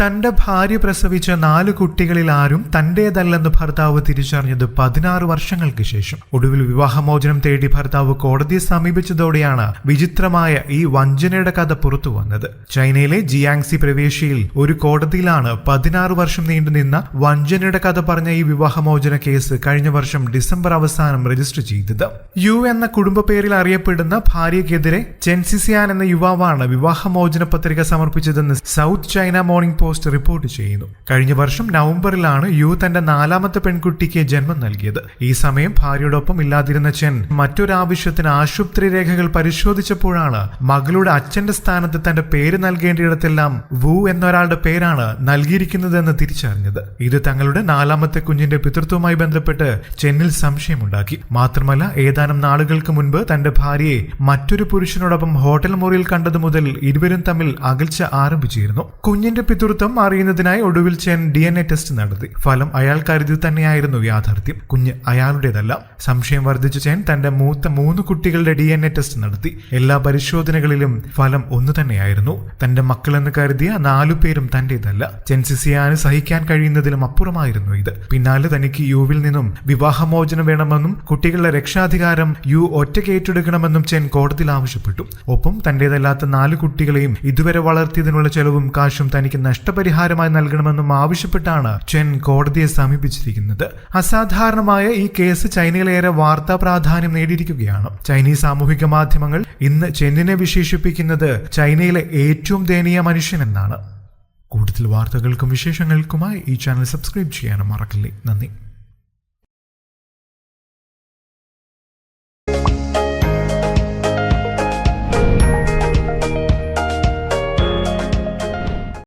തന്റെ ഭാര്യ പ്രസവിച്ച നാല് കുട്ടികളിൽ ആരും തന്റേതല്ലെന്ന് ഭർത്താവ് തിരിച്ചറിഞ്ഞത് പതിനാറ് വർഷങ്ങൾക്ക് ശേഷം. ഒടുവിൽ വിവാഹമോചനം തേടി ഭർത്താവ് കോടതിയെ സമീപിച്ചതോടെയാണ് വിചിത്രമായ ഈ വഞ്ചനയുടെ കഥ പുറത്തു വന്നത്. ചൈനയിലെ ജിയാങ്സി പ്രവേശിയിൽ ഒരു കോടതിയിലാണ് പതിനാറ് വർഷം നീണ്ടുനിന്ന വഞ്ചനയുടെ കഥ പറഞ്ഞ ഈ വിവാഹമോചന കേസ് കഴിഞ്ഞ വർഷം ഡിസംബർ അവസാനം രജിസ്റ്റർ ചെയ്തത്. യു എന്ന കുടുംബ പേരിൽ അറിയപ്പെടുന്ന ഭാര്യയ്ക്കെതിരെ ചെൻസിസിയാൻ എന്ന യുവാവാണ് വിവാഹമോചന പത്രിക സമർപ്പിച്ചതെന്ന് South China Morning Post report ചെയ്യുന്നു. കഴിഞ്ഞ വർഷം നവംബറിലാണ് യു തന്റെ നാലാമത്തെ പെൺകുട്ടിക്ക് ജന്മം നൽകിയത്. ഈ സമയം ഭാര്യയോടൊപ്പം ഇല്ലാതിരുന്ന ചെൻ മറ്റൊരാവശ്യത്തിന് ആശുപത്രി രേഖകൾ പരിശോധിച്ചപ്പോഴാണ് മകളുടെ അച്ഛന്റെ സ്ഥാനത്ത് തന്റെ പേര് നൽകേണ്ടിയിടത്തെല്ലാം വു എന്നൊരാളുടെ പേരാണ് നൽകിയിരിക്കുന്നതെന്ന് തിരിച്ചറിഞ്ഞത്. ഇത് തങ്ങളുടെ നാലാമത്തെ കുഞ്ഞിന്റെ പിതൃത്വവുമായി ബന്ധപ്പെട്ട് ചെന്നിൽ സംശയമുണ്ടാക്കി. മാത്രമല്ല ഏതാനും നാളുകൾക്ക് മുൻപ് തന്റെ ഭാര്യയെ മറ്റൊരു പുരുഷനോടൊപ്പം ഹോട്ടൽ മുറിയിൽ കണ്ടതു മുതൽ ഇരുവരും തമ്മിൽ അകൽച്ച ആരംഭിച്ചിരുന്നു. കുഞ്ഞിന്റെ പിതൃത്വം അറിയുന്നതിനായി ഒടുവിൽ Chen D N A test നടത്തി. ഫലം അയാൾ കരുതി തന്നെയായിരുന്നു യാഥാർത്ഥ്യം. കുഞ്ഞ് അയാളുടേതല്ല. സംശയം വർദ്ധിച്ച ചേൻ തന്റെ മൂത്ത മൂന്ന് കുട്ടികളുടെ ഡി എൻ എ ടെസ്റ്റ് നടത്തി. എല്ലാ പരിശോധനകളിലും ഫലം ഒന്നു തന്നെയായിരുന്നു. തന്റെ മക്കളെന്ന് കരുതിയ നാലു പേരും തന്റേതല്ല. ചെൻസിസിയാന് സഹിക്കാൻ കഴിയുന്നതിലും അപ്പുറമായിരുന്നു ഇത്. പിന്നാലെ തനിക്ക് യുവിൽ നിന്നും വിവാഹമോചനം വേണമെന്നും കുട്ടികളുടെ രക്ഷാധികാരം യു ഒറ്റയ്ക്ക് ഏറ്റെടുക്കണമെന്നും ചെൻ കോടതിയിൽ ആവശ്യപ്പെട്ടു. ഒപ്പം തന്റേതല്ലാത്ത നാല് കുട്ടികളെയും ഇതുവരെ വളർത്തിയതിനുള്ള ചെലവും കാശും തനിക്ക് നഷ്ടപരിഹാരമായി നൽകണമെന്നും ആവശ്യപ്പെട്ടാണ് ചെൻ കോടതിയെ സമീപിച്ചിരിക്കുന്നത്. അസാധാരണമായ ഈ കേസ് ചൈനയിലേറെ വാർത്താ പ്രാധാന്യം നേടിയിരിക്കുകയാണ്. ചൈനീസ് സാമൂഹിക മാധ്യമങ്ങൾ ഇന്ന് ചെന്നിനെ വിശേഷിപ്പിക്കുന്നത് ചൈനയിലെ ഏറ്റവും ദയനീയ മനുഷ്യൻ എന്നാണ് കൂടുതൽ വാർത്തകൾക്കും വിശേഷങ്ങൾക്കുമായി ഈ ചാനൽ സബ്സ്ക്രൈബ് ചെയ്യാനും മറക്കില്ലേ. നന്ദി.